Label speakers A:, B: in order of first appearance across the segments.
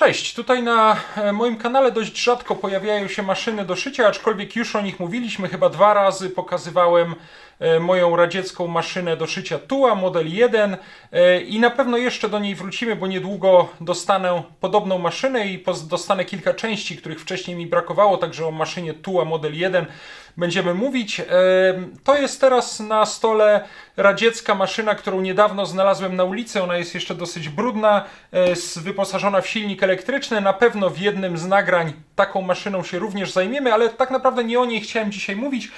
A: Cześć, tutaj na e, moim kanale dość rzadko pojawiają się maszyny do szycia, aczkolwiek już o nich mówiliśmy, chyba dwa razy pokazywałem moją radziecką maszynę do szycia Tua, model 1 e, i na pewno jeszcze do niej wrócimy, bo niedługo dostanę podobną maszynę i dostanę kilka części, których wcześniej mi brakowało, także o maszynie Tua model 1 będziemy mówić. E, To jest teraz na stole radziecka maszyna, którą niedawno znalazłem na ulicy. Ona jest jeszcze dosyć brudna, e, wyposażona w silnik elektryczny. Na pewno w jednym z nagrań taką maszyną się również zajmiemy, ale tak naprawdę nie o niej chciałem dzisiaj mówić.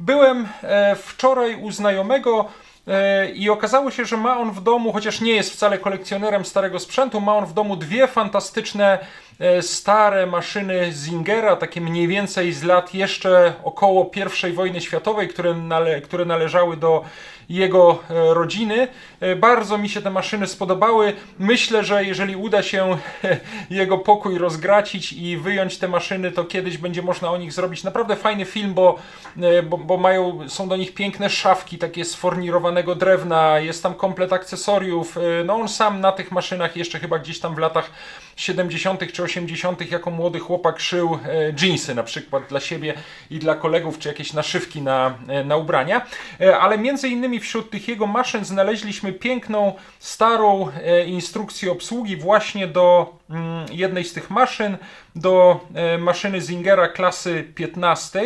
A: Byłem e, wczoraj u znajomego. E, I okazało się, że ma on w domu, chociaż nie jest wcale kolekcjonerem starego sprzętu, ma on w domu dwie fantastyczne e, stare maszyny Zingera, takie mniej więcej z lat jeszcze około I wojny światowej, które, nale, które należały do jego e, rodziny. E, Bardzo mi się te maszyny spodobały. Myślę, że jeżeli uda się jego pokój rozgracić i wyjąć te maszyny, to kiedyś będzie można o nich zrobić naprawdę fajny film, bo, e, bo, bo mają, są do nich piękne szafki, takie z fornirowanego drewna, jest tam komplet akcesoriów. No on sam na tych maszynach jeszcze chyba gdzieś tam w latach 70. czy 80. jako młody chłopak szył jeansy na przykład dla siebie i dla kolegów, czy jakieś naszywki na, e, na ubrania. E, Ale między innymi wśród tych jego maszyn znaleźliśmy piękną, starą e, instrukcję obsługi właśnie do mm, jednej z tych maszyn, do maszyny Zingera klasy 15.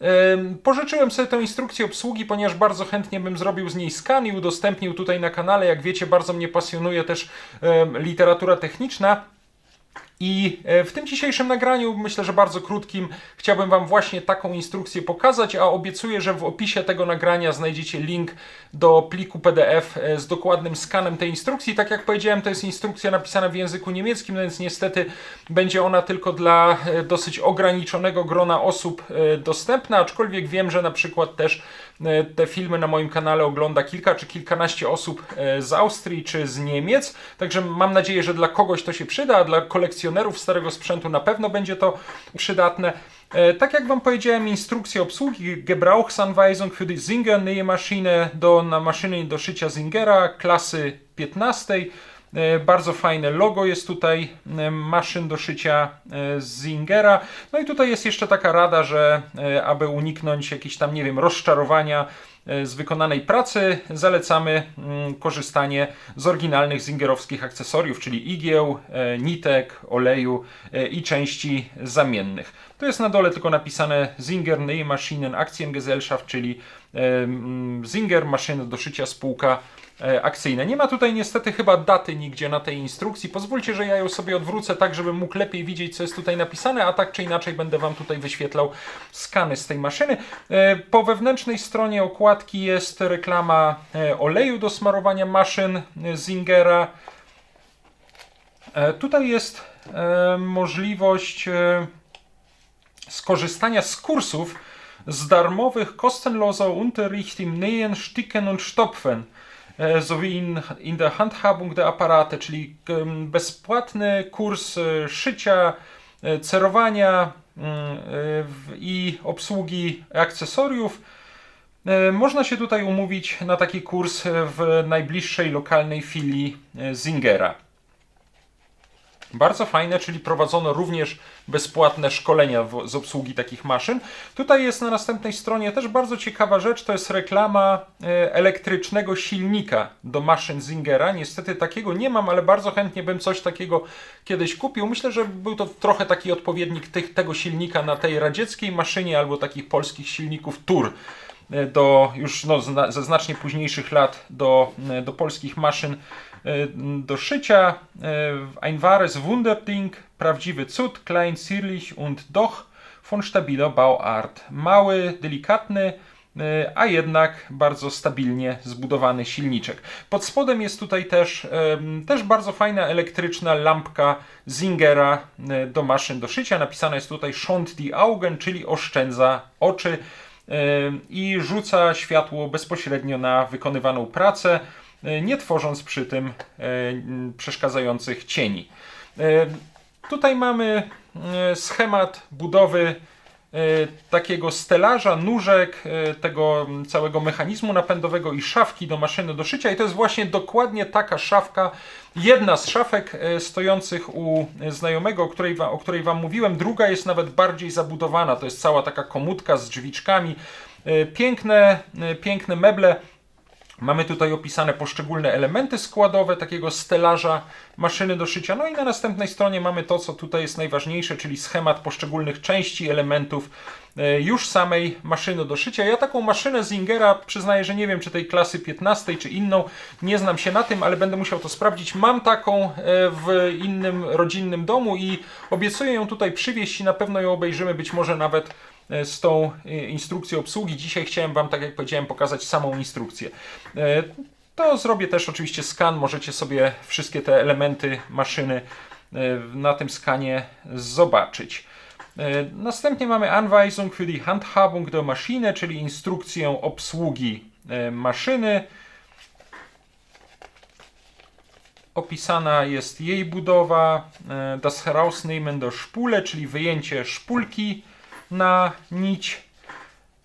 A: Em, Pożyczyłem sobie tę instrukcję obsługi, ponieważ bardzo chętnie bym zrobił z niej skan i udostępnił tutaj na kanale. Jak wiecie, bardzo mnie pasjonuje też literatura techniczna. I e, w tym dzisiejszym nagraniu, myślę, że bardzo krótkim, chciałbym Wam właśnie taką instrukcję pokazać, a obiecuję, że w opisie tego nagrania znajdziecie link do pliku PDF e, z dokładnym skanem tej instrukcji. Tak jak powiedziałem, to jest instrukcja napisana w języku niemieckim, no więc niestety będzie ona tylko dla e, dosyć ograniczonego grona osób dostępna, aczkolwiek wiem, że na przykład też te filmy na moim kanale ogląda kilka czy kilkanaście osób e, z Austrii czy z Niemiec, także mam nadzieję, że dla kogoś to się przyda, a dla kolekcjonerów starego sprzętu na pewno będzie to przydatne. E, Tak jak Wam powiedziałem, instrukcja obsługi Gebrauchsanweisung für die Singer Nähmaschine do na maszyny do szycia Zingera klasy 15. E, Bardzo fajne logo jest tutaj e, maszyn do szycia e, Zingera. No i tutaj jest jeszcze taka rada, że aby uniknąć jakichś tam, nie wiem, rozczarowania z wykonanej pracy, zalecamy mm, korzystanie z oryginalnych zingerowskich akcesoriów, czyli igieł, nitek, oleju i części zamiennych. Tu jest na dole tylko napisane Zinger Nähmaschinen Aktiengesellschaft, czyli Zinger maszyny do szycia spółka akcyjne. Nie ma tutaj niestety chyba daty nigdzie na tej instrukcji. Pozwólcie, że ja ją sobie odwrócę tak, żebym mógł lepiej widzieć, co jest tutaj napisane, a tak czy inaczej będę Wam tutaj wyświetlał skany z tej maszyny. E, Po wewnętrznej stronie okładki jest reklama e, oleju do smarowania maszyn e, Zingera. E, Tutaj jest e, możliwość e, skorzystania z kursów z darmowych kostenloser Unterricht im Nähen, Sticken und Stopfen e, sowie in, in der Handhabung der Apparate, czyli bezpłatny kurs e, szycia, e, cerowania mm, e, i obsługi akcesoriów. E, Można się tutaj umówić na taki kurs w najbliższej lokalnej filii e, Zingera. Bardzo fajne, czyli prowadzono również bezpłatne szkolenia w, z obsługi takich maszyn. Tutaj jest na następnej stronie też bardzo ciekawa rzecz, to jest reklama e, elektrycznego silnika do maszyn Zingera. Niestety takiego nie mam, ale bardzo chętnie bym coś takiego kiedyś kupił. Myślę, że był to trochę taki odpowiednik tych, tego silnika na tej radzieckiej maszynie albo takich polskich silników Tur do już no, ze znacznie późniejszych lat do, e, do polskich maszyn e, do szycia. e, Ein wahres Wunderding, prawdziwy cud, klein, zierlich und doch von stabiler Bauart. Mały, delikatny, e, a jednak bardzo stabilnie zbudowany silniczek. Pod spodem jest tutaj też, też bardzo fajna elektryczna lampka Zingera e, do maszyn do szycia. Napisane jest tutaj schont die Augen, czyli oszczędza oczy e, i rzuca światło bezpośrednio na wykonywaną pracę, e, nie tworząc przy tym e, przeszkadzających cieni. Tutaj mamy e, schemat budowy takiego stelaża, nóżek, e, tego całego mechanizmu napędowego i szafki do maszyny do szycia. I to jest właśnie dokładnie taka szafka, jedna z szafek e, stojących u znajomego, o której, o której Wam mówiłem. Druga jest nawet bardziej zabudowana. To jest cała taka komódka z drzwiczkami. E, Piękne, e, piękne meble. Mamy tutaj opisane poszczególne elementy składowe takiego stelaża maszyny do szycia. No i na następnej stronie mamy to, co tutaj jest najważniejsze, czyli schemat poszczególnych części, elementów e, już samej maszyny do szycia. Ja taką maszynę Zingera przyznaję, że nie wiem, czy tej klasy 15, czy inną, nie znam się na tym, ale będę musiał to sprawdzić. Mam taką e, w innym rodzinnym domu i obiecuję ją tutaj przywieźć i na pewno ją obejrzymy, być może nawet z tą e, instrukcją obsługi. Dzisiaj chciałem Wam, tak jak powiedziałem, pokazać samą instrukcję. E, To zrobię też oczywiście skan, możecie sobie wszystkie te elementy maszyny e, na tym skanie zobaczyć. E, Następnie mamy Anweisung für die Handhabung der Maschine, czyli instrukcję obsługi e, maszyny. Opisana jest jej budowa, e, das Herausnehmen der Spule, czyli wyjęcie szpulki na nić,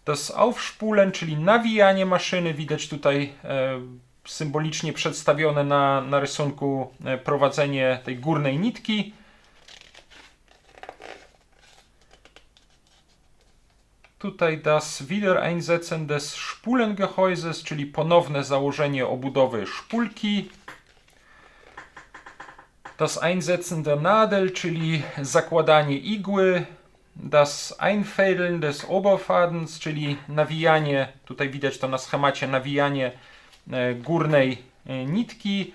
A: das Aufspulen, czyli nawijanie maszyny. Widać tutaj e, symbolicznie przedstawione na, na rysunku e, prowadzenie tej górnej nitki. Tutaj das Wiedereinsetzen des Spulengehäuses, czyli ponowne założenie obudowy szpulki. Das Einsetzen der Nadel, czyli zakładanie igły. Das Einfädeln des Oberfadens, czyli nawijanie, tutaj widać to na schemacie, nawijanie e, górnej e, nitki.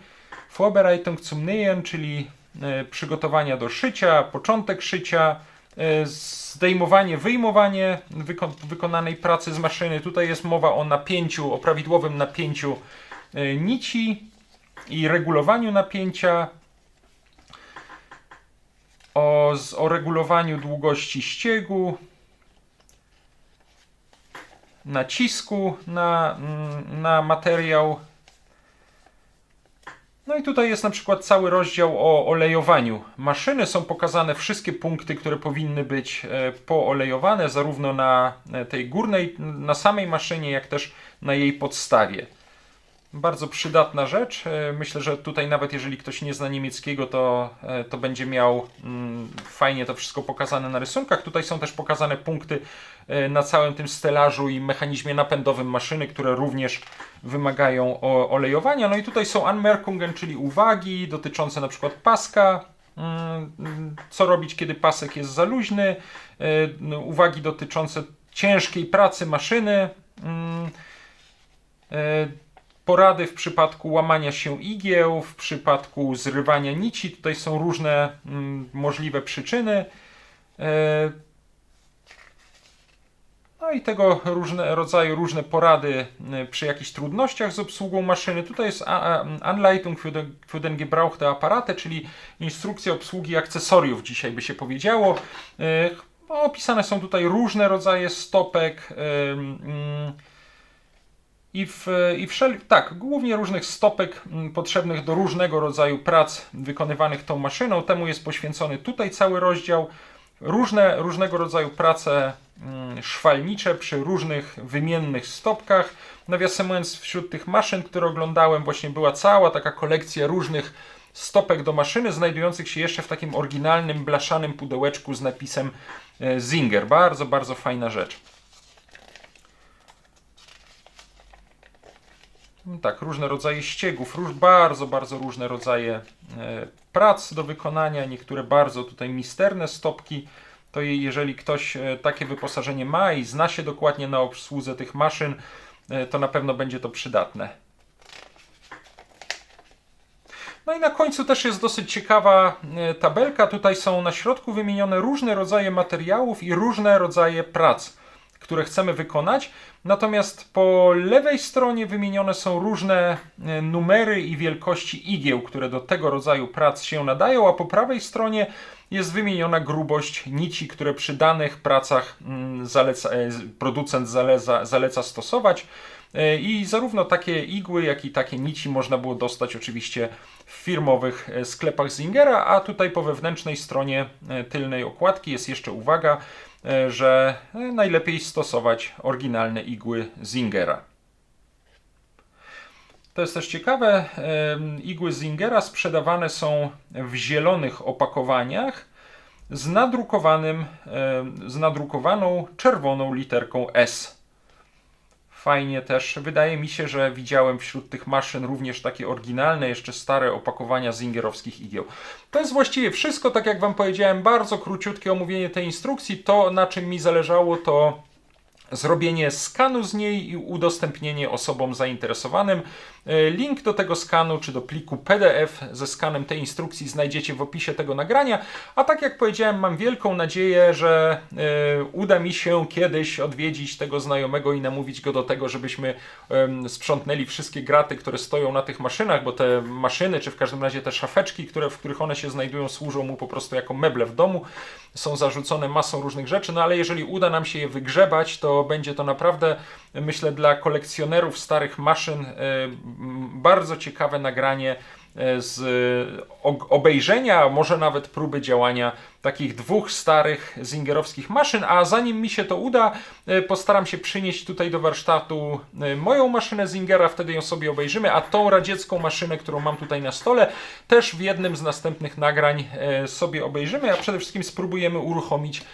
A: Vorbereitung zum Nähen, czyli e, przygotowania do szycia, początek szycia, zdejmowanie, wyjmowanie wyko wykonanej pracy z maszyny. Tutaj jest mowa o napięciu, o prawidłowym napięciu nici i regulowaniu napięcia, o, o regulowaniu długości ściegu, nacisku na, mm, na materiał. No i tutaj jest na przykład cały rozdział o olejowaniu maszyny. Są pokazane wszystkie punkty, które powinny być e, poolejowane, zarówno na e, tej górnej, na samej maszynie, jak też na jej podstawie. Bardzo przydatna rzecz. E, Myślę, że tutaj nawet jeżeli ktoś nie zna niemieckiego, to, e, to będzie miał mm, fajnie to wszystko pokazane na rysunkach. Tutaj są też pokazane punkty e, na całym tym stelażu i mechanizmie napędowym maszyny, które również wymagają olejowania. No i tutaj są Anmerkungen, czyli uwagi dotyczące na przykład paska, mm, co robić, kiedy pasek jest za luźny, no, uwagi dotyczące ciężkiej pracy maszyny, mm, porady w przypadku łamania się igieł, w przypadku zrywania nici. Tutaj są różne mm, możliwe przyczyny. E, No i tego różne rodzaju różne porady e, przy jakichś trudnościach z obsługą maszyny. Tutaj jest Anleitung für den, Gebrauch der Apparate, czyli instrukcja obsługi akcesoriów, dzisiaj by się powiedziało. E, no, Opisane są tutaj różne rodzaje stopek. e, mm, i, w, i wszel- tak, głównie różnych stopek mm, potrzebnych do różnego rodzaju prac wykonywanych tą maszyną. Temu jest poświęcony tutaj cały rozdział. Różne, różnego rodzaju prace mm, szwalnicze przy różnych wymiennych stopkach. Nawiasem mówiąc, wśród tych maszyn, które oglądałem, właśnie była cała taka kolekcja różnych stopek do maszyny, znajdujących się jeszcze w takim oryginalnym, blaszanym pudełeczku z napisem e, Zinger. Bardzo, bardzo fajna rzecz. Tak, różne rodzaje ściegów, róż, bardzo, bardzo różne rodzaje e, prac do wykonania, niektóre bardzo tutaj misterne stopki. To je- jeżeli ktoś e, takie wyposażenie ma i zna się dokładnie na obsłudze tych maszyn, e, to na pewno będzie to przydatne. No i na końcu też jest dosyć ciekawa tabelka. Tutaj są na środku wymienione różne rodzaje materiałów i różne rodzaje prac, które chcemy wykonać. Natomiast po lewej stronie wymienione są różne e, numery i wielkości igieł, które do tego rodzaju prac się nadają, a po prawej stronie jest wymieniona grubość nici, które przy danych pracach mm, zaleca, e, producent zaleca, zaleca stosować. E, I zarówno takie igły, jak i takie nici można było dostać oczywiście w firmowych sklepach Zingera, a tutaj po wewnętrznej stronie tylnej okładki jest jeszcze uwaga, że e, najlepiej stosować oryginalne igły Zingera. To jest też ciekawe, em, igły Zingera sprzedawane są w zielonych opakowaniach z nadrukowanym, z nadrukowaną czerwoną literką S. Fajnie też. Wydaje mi się, że widziałem wśród tych maszyn również takie oryginalne, jeszcze stare opakowania zingerowskich igieł. To jest właściwie wszystko, tak jak Wam powiedziałem, bardzo króciutkie omówienie tej instrukcji. To, na czym mi zależało, to zrobienie skanu z niej i udostępnienie osobom zainteresowanym. E, Link do tego skanu czy do pliku PDF ze skanem tej instrukcji znajdziecie w opisie tego nagrania. A tak jak powiedziałem, mam wielką nadzieję, że e, uda mi się kiedyś odwiedzić tego znajomego i namówić go do tego, żebyśmy sprzątnęli wszystkie graty, które stoją na tych maszynach, bo te maszyny, czy w każdym razie te szafeczki, które, w których one się znajdują, służą mu po prostu jako meble w domu. Są zarzucone masą różnych rzeczy, no ale jeżeli uda nam się je wygrzebać, to będzie to naprawdę, myślę, dla kolekcjonerów starych maszyn e, bardzo ciekawe nagranie z o- obejrzenia, może nawet próby działania takich dwóch starych zingerowskich maszyn, a zanim mi się to uda, e, postaram się przynieść tutaj do warsztatu e, moją maszynę Zingera, wtedy ją sobie obejrzymy, a tą radziecką maszynę, którą mam tutaj na stole, też w jednym z następnych nagrań e, sobie obejrzymy, a przede wszystkim spróbujemy uruchomić e,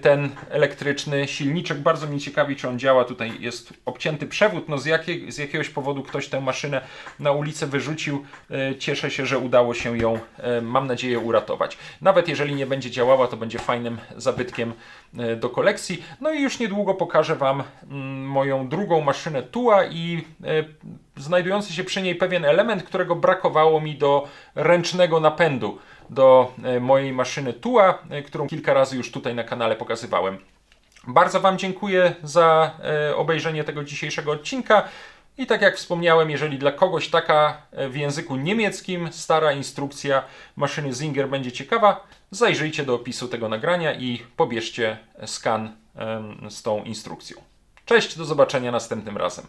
A: ten elektryczny silniczek. Bardzo mnie ciekawi, czy on działa. Tutaj jest obcięty przewód. No z, jakiej, z jakiegoś powodu ktoś tę maszynę na ulicę wyrzucił. E, Cieszę się, że udało się ją, e, mam nadzieję, uratować. Nawet jeżeli nie będzie działała, to będzie fajnym zabytkiem e, do kolekcji. No i już niedługo pokażę Wam mm, moją drugą maszynę Tua i e, znajdujący się przy niej pewien element, którego brakowało mi do ręcznego napędu do e, mojej maszyny Tua, e, którą kilka razy już tutaj na kanale pokazywałem. Bardzo Wam dziękuję za e, obejrzenie tego dzisiejszego odcinka. I tak jak wspomniałem, jeżeli dla kogoś taka w języku niemieckim stara instrukcja maszyny Zinger będzie ciekawa, zajrzyjcie do opisu tego nagrania i pobierzcie skan z tą instrukcją. Cześć, do zobaczenia następnym razem.